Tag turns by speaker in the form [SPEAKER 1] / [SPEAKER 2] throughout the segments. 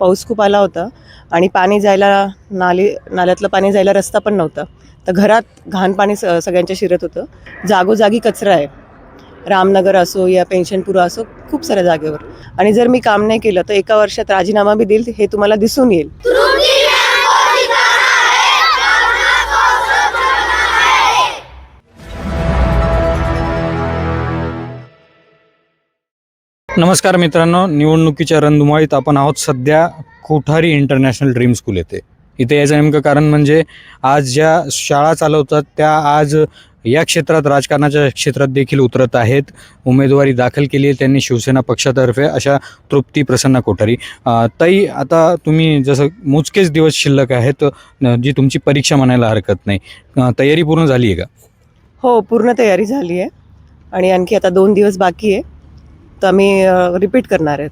[SPEAKER 1] पाऊस खूप आला होता आणि पाणी जायला नाली नाल्यातलं पाणी जायला रस्ता पण नव्हता. तर घरात घाण पाणी स सगळ्यांच्या शिरत होतं. जागोजागी कचरा आहे. रामनगर असो या पेन्शनपुरा असो खूप साऱ्या जागेवर. आणि जर मी काम नाही केलं तर एका वर्षात राजीनामा बी देईल हे तुम्हाला दिसून येईल.
[SPEAKER 2] नमस्कार मित्रांनो निवडणुकीच्या रणधुमाळीत आपण आहोत. सध्या कोठारी इंटरनॅशनल ड्रीम स्कूल येथे. इथे याचं नेमकं कारण म्हणजे आज ज्या शाळा चालवतात त्या आज या क्षेत्रात राजकारणाच्या क्षेत्रात देखील उतरत आहेत. उमेदवारी दाखल केली आहे त्यांनी शिवसेना पक्षातर्फे अशा तृप्ती प्रसन्न कोठारी. ताई आता तुम्ही जसं मोजकेच दिवस शिल्लक आहेत जी तुमची परीक्षा म्हणायला हरकत नाही. तयारी पूर्ण झाली आहे का?
[SPEAKER 1] हो पूर्ण तयारी झाली आहे. आणि आणखी आता दोन दिवस बाकी आहे. तर आम्ही रिपीट करणार आहेत.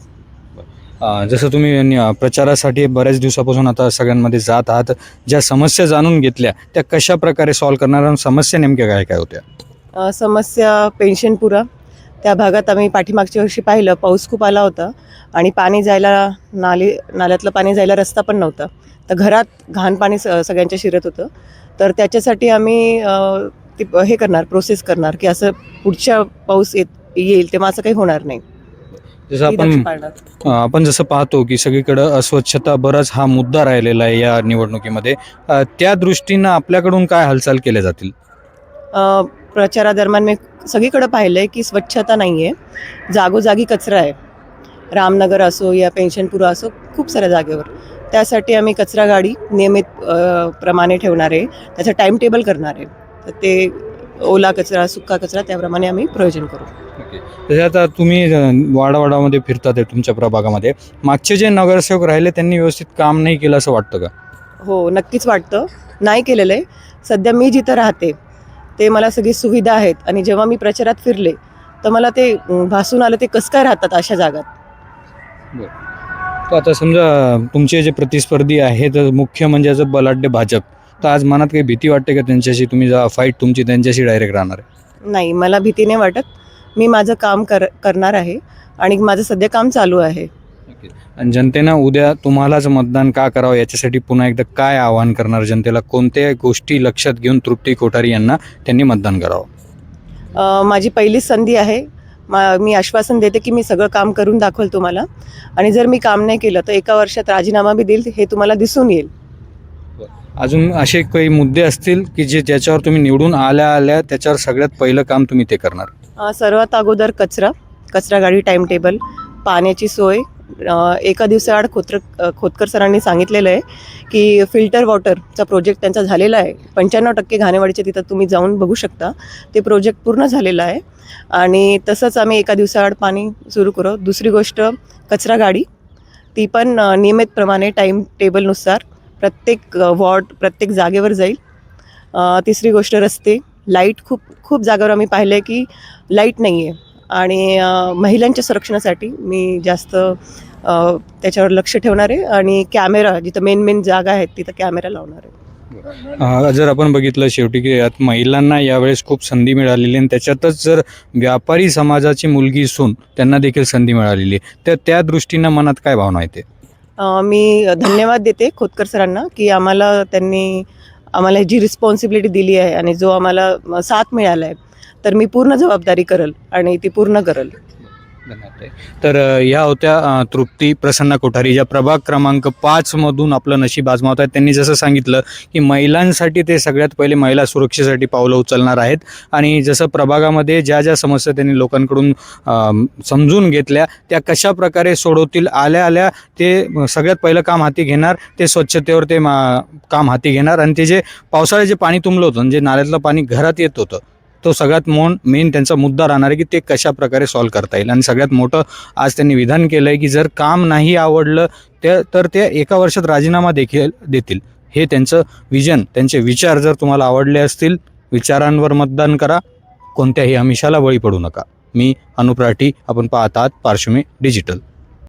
[SPEAKER 2] जसं तुम्ही प्रचारासाठी बऱ्याच दिवसापासून आता सगळ्यांमध्ये जात आहात ज्या समस्या जाणून घेतल्या त्या कशा प्रकारे सॉल्व्ह करणार आणि समस्या नेमक्या काय काय होत्या?
[SPEAKER 1] समस्या पेन्शनपुरा त्या भागात आम्ही पाठीमागच्या वर्षी पाहिलं पाऊस खूप आला होता आणि पाणी जायला नाली नाल्यातलं पाणी जायला रस्ता पण नव्हता. तर घरात घाण पाणी स सगळ्यांच्या शिरत होतं. तर त्याच्यासाठी आम्ही ती हे करणार प्रोसेस करणार की असं पुढच्या पाऊस येत येईल तेव्हा असं काही होणार नाही.
[SPEAKER 2] जसं
[SPEAKER 1] ही
[SPEAKER 2] आपण
[SPEAKER 1] पाळणार.
[SPEAKER 2] आपण जसं पाहतो की सगळीकडं अस्वच्छता बराच हा मुद्दा राहिलेला आहे या निवडणुकीमध्ये. अ, त्या दृष्टीनं आपल्याकडून काय हालचाल केल्या जातील?
[SPEAKER 1] अ, प्रचारादरम्यान मी सगळीकडे पाहिलं आहे की स्वच्छता नाही आहे जागोजागी कचरा आहे. रामनगर असो या पेन्शनपुरा असो खूप साऱ्या जागेवर. त्यासाठी आम्ही कचरा गाडी नियमित अ, प्रमाणे ठेवणार आहे. त्याचं टाईम टेबल करणार आहे. तर ते ओला कचरा सुका कचरा त्याप्रमाणे आम्ही प्रयोजन करू.
[SPEAKER 2] तसे आता तुम्ही वाडावाडामध्ये फिरतात आहे तुमच्या प्रभागामध्ये. मागचे जे नगरसेवक राहिले त्यांनी व्यवस्थित काम नाही केलं असं वाटतं का?
[SPEAKER 1] हो नक्कीच वाटतं. नाही केलेलं आहे सध्या मी जिथं राहते ते मला सगळी सुविधा आहेत. आणि जेव्हा मी प्रचारात फिरले तर मला ते भासून आलं ते कसं काय राहतात अशा जागात?
[SPEAKER 2] तर आता समजा तुमचे जे प्रतिस्पर्धी आहेत मुख्य म्हणजे बलाढ्य भाजप. तर आज मनात काही भीती वाटते का त्यांच्याशी? तुम्ही जा फाईट तुमची त्यांच्याशी डायरेक्ट राहणार आहे.
[SPEAKER 1] नाही मला भीती नाही वाटत. मी माझं काम कर करणार आहे आणि माझं सध्या काम चालू आहे.
[SPEAKER 2] आणि जनतेनं उद्या तुम्हालाच मतदान का करावं याच्यासाठी पुन्हा एकदा काय आवाहन करणार जनतेला? कोणत्या गोष्टी लक्षात घेऊन तृप्ती कोठारी यांना त्यांनी मतदान करावं?
[SPEAKER 1] माझी पहिलीच संधी आहे. मा मी आश्वासन देते की मी सगळं काम करून दाखवल तुम्हाला. आणि जर मी काम नाही केलं तर एका वर्षात राजीनामा बी देईल हे तुम्हाला दिसून येईल.
[SPEAKER 2] अजून असे काही मुद्दे असतील की जे ज्याच्यावर तुम्ही निवडून आल्या आल्या त्याच्यावर सगळ्यात पहिलं काम तुम्ही ते करणार?
[SPEAKER 1] सर्वात अगोदर कचरा कचरा गाडी टाईम टेबल पाण्याची सोय. एका दिवसाआड खोत्र खोतकर सरांनी सांगितलेलं आहे की फिल्टर वॉटरचा प्रोजेक्ट त्यांचा झालेला आहे. पंच्याण्णव टक्के घाणेवाडीच्या तिथं तुम्ही जाऊन बघू शकता. ते प्रोजेक्ट पूर्ण झालेलं आहे. आणि तसंच आम्ही एका दिवसाआड पाणी सुरू करू. दुसरी गोष्ट कचरा गाडी. ती पण नियमितप्रमाणे टाईम टेबलनुसार प्रत्येक वॉर्ड प्रत्येक जागेवर जाईल. तिसरी गोष्ट रस्ते. लाइट खूप खूप जागेवर आम्ही पाहिलं आहे की लाइट नाही आहे आणि महिलांच्या संरक्षणासाठी मी जास्त त्याच्यावर लक्ष ठेवणार आहे. आणि कॅमेरा जिथं मेन मेन जागा आहेत तिथं कॅमेरा लावणार आहे.
[SPEAKER 2] जर आपण बघितलं शेवटी की यात महिलांना यावेळेस खूप संधी मिळालेली आहे आणि त्याच्यातच जर व्यापारी समाजाची मुलगी असून त्यांना देखील संधी मिळालेली आहे. तर त्या दृष्टीनं मनात काय भावना येते
[SPEAKER 1] मी धन्यवाद देते खोतकर सरांना की आम्हाला त्यांनी आम्हाला जी रिस्पॉन्सिबिलिटी दिली आहे आणि जो आम्हाला साथ मिळाला आहे तर मी पूर्ण जबाबदारी करल आणि ती पूर्ण करल.
[SPEAKER 2] तर ह्या होत्या तृप्ती प्रसन्न कोठारी. ज्या प्रभाग क्रमांक पाच मधून आपलं नशीब आजमावत आहेत त्यांनी जसं सांगितलं की महिलांसाठी ते सगळ्यात पहिले महिला सुरक्षेसाठी पावलं उचलणार आहेत. आणि जसं प्रभागामध्ये ज्या ज्या समस्या त्यांनी लोकांकडून समजून घेतल्या त्या कशा प्रकारे सोडवतील आल्या आल्या ते सगळ्यात पहिलं काम हाती घेणार ते स्वच्छतेवर ते मा- काम हाती घेणार. आणि ते जे पावसाळ्यात जे पाणी तुंबलं होतं जे नाल्यातलं पाणी घरात येत होतं तो सगळ्यात मोन मेन त्यांचा मुद्दा राहणार आहे की ते कशा प्रकारे सॉल्व्ह करता येईल. आणि सगळ्यात मोठं आज त्यांनी विधान केलं आहे की जर काम नाही आवडलं ते तर ते एका वर्षात राजीनामा देखील देतील. हे त्यांचं विजन त्यांचे विचार जर तुम्हाला आवडले असतील विचारांवर मतदान करा. कोणत्याही आमिषाला बळी पडू नका. मी अनुप्राठी आपण पाहतात पार्श्वमी डिजिटल